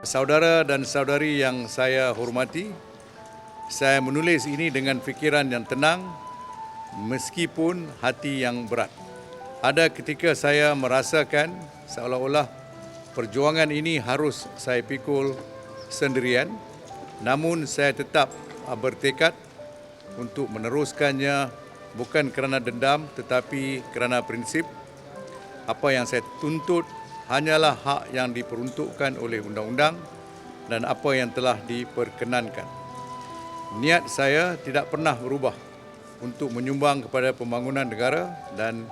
Saudara dan saudari yang saya hormati, saya menulis ini dengan fikiran yang tenang meskipun hati yang berat. Ada ketika saya merasakan seolah-olah perjuangan ini harus saya pikul sendirian, namun saya tetap bertekad untuk meneruskannya bukan kerana dendam tetapi kerana prinsip apa yang saya tuntut hanyalah hak yang diperuntukkan oleh undang-undang dan apa yang telah diperkenankan. Niat saya tidak pernah berubah untuk menyumbang kepada pembangunan negara dan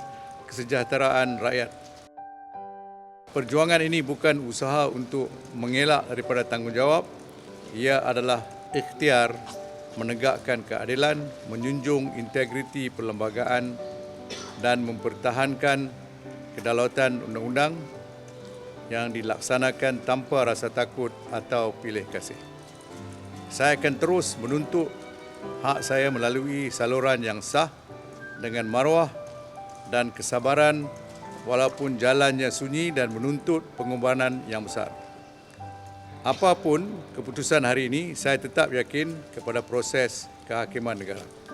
kesejahteraan rakyat. Perjuangan ini bukan usaha untuk mengelak daripada tanggungjawab. Ia adalah ikhtiar menegakkan keadilan, menjunjung integriti perlembagaan dan mempertahankan kedaulatan undang-undang yang dilaksanakan tanpa rasa takut atau pilih kasih. Saya akan terus menuntut hak saya melalui saluran yang sah dengan maruah dan kesabaran walaupun jalannya sunyi dan menuntut pengorbanan yang besar. Apapun keputusan hari ini, saya tetap yakin kepada proses kehakiman negara.